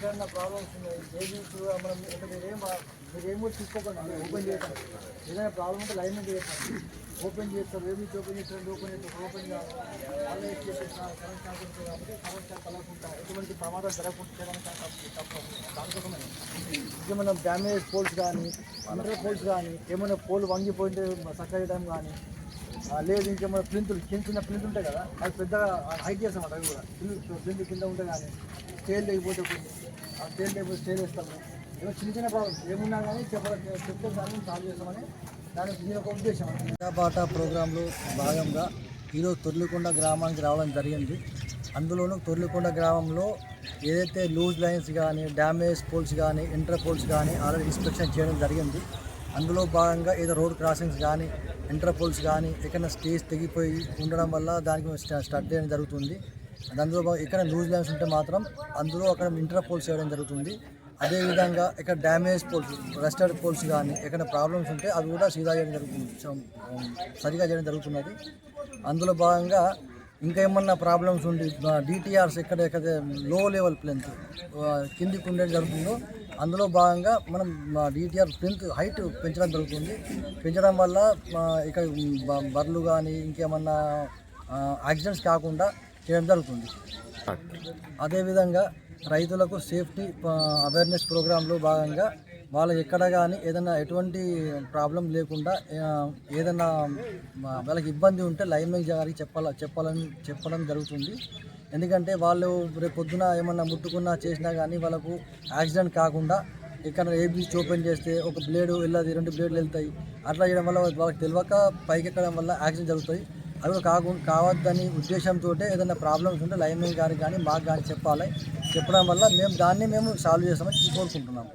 ఎక్కడన్నా ప్రాబ్లమ్స్ ఉన్నాయి ఏజెంట్స్ మనం ఇక్కడ మీరేం మీరు ఏమో తీసుకోకుండా ఓపెన్ చేస్తాం ఏదైనా ప్రాబ్లం ఉంటే లైన్ మీద చేస్తాం ఓపెన్ చేస్తాం ఏమి ఓపెన్ చేస్తారు ఓపెన్ చేస్తాం ఓపెన్ వాళ్ళు ఏం కరెంట్ కాబట్టి కరెంట్ కలగకుండా ఎటువంటి ప్రమాదం జరగకుండా చేయడానికి ఇంకేమైనా డ్యామేజ్ పోల్స్ కానీ అండర్ పోల్స్ కానీ ఏమైనా పోల్ వంగిపోయింటే చక్క చేయడం కానీ లేదు ఇంకేమైనా ప్లింతులు చిన్న చిన్న ప్రింట్ ఉంటాయి కదా అది పెద్దగా హైట్ చేస్తాం అవి కూడా. ప్లింత్ కింద ఉంటే కానీ స్కేల్ లేకపోతే కొన్ని ఆ స్టేల్ లేకపోతే స్టేల్ ఏమో చిన్న చిన్న ప్రాబ్లమ్స్ ఏమున్నా కానీ చెప్ప చెప్తే దాన్ని సాల్వ్ చేస్తామని. దానికి దీని ఒక ఉద్దేశం పాట ప్రోగ్రాంలో భాగంగా ఈరోజు తొర్లికొండ గ్రామానికి రావడం జరిగింది. అందులోనూ తొర్లికొండ గ్రామంలో ఏదైతే లూజ్ లైన్స్ కానీ డ్యామేజ్ పోల్స్ కానీ ఇంటర్ పోల్స్ కానీ ఆల్రెడీ ఇన్స్పెక్షన్ చేయడం జరిగింది. అందులో భాగంగా ఏదో రోడ్ క్రాసింగ్స్ కానీ ఇంటర్ పోల్స్ కానీ ఎక్కడైనా స్టేజ్ తెగిపోయి ఉండడం వల్ల దానికి స్ట- స్టడ్ చేయడం జరుగుతుంది. అందులో ఇక్కడ లూజ్ లైన్స్ ఉంటే మాత్రం అందులో అక్కడ ఇంటర్ పోల్స్ చేయడం జరుగుతుంది. అదేవిధంగా ఇక్కడ డ్యామేజ్ పోల్స్ రెస్టెడ్ పోల్స్ కానీ ఎక్కడ ప్రాబ్లమ్స్ ఉంటే అవి కూడా సీదా చేయడం జరుగుతుంది. సరిగా చేయడం జరుగుతున్నది. అందులో భాగంగా ఇంకా ఏమన్నా ప్రాబ్లమ్స్ ఉండి డిటిఆర్స్ ఎక్కడ ఎక్కడ లో లెవెల్ ప్లెంత్ కిందికి ఉండేది జరుగుతుందో అందులో భాగంగా మనం డిటిఆర్ ప్లెంత్ హైట్ పెంచడం జరుగుతుంది. పెంచడం వల్ల ఇక్కడ బర్లు బర్రెలు కానీ ఇంకేమన్నా యాక్సిడెంట్స్ కాకుండా చేయడం జరుగుతుంది? అదేవిధంగా రైతులకు సేఫ్టీ అవేర్నెస్ ప్రోగ్రాంలో భాగంగా వాళ్ళకి ఎక్కడ కానీ ఏదైనా ఎటువంటి ప్రాబ్లం లేకుండా ఏదైనా వాళ్ళకి ఇబ్బంది ఉంటే లైన్ మెన్ గారికి చెప్పాల చెప్పాలని చెప్పడం జరుగుతుంది. ఎందుకంటే వాళ్ళు రేపు పొద్దున ఏమన్నా ముట్టుకున్నా చేసినా కానీ వాళ్ళకు యాక్సిడెంట్ కాకుండా ఇక్కడ ఏబీసీ ఓపెన్ చేస్తే ఒక బ్లేడ్ వెళ్ళదు రెండు బ్లేడ్లు వెళ్తాయి. అట్లా చేయడం వల్ల వాళ్ళకి తెలియక పైకి ఎక్కడం వల్ల యాక్సిడెంట్ జరుగుతాయి. అవి కాకుండా కావద్దని ఉద్దేశంతో ఏదైనా ప్రాబ్లమ్స్ ఉంటే లైన్ మెన్ గారికి కానీ మాకు కానీ చెప్పాలి. చెప్పడం వల్ల మేము దాన్ని మేము సాల్వ్ చేస్తామని కోరుకుంటున్నాము.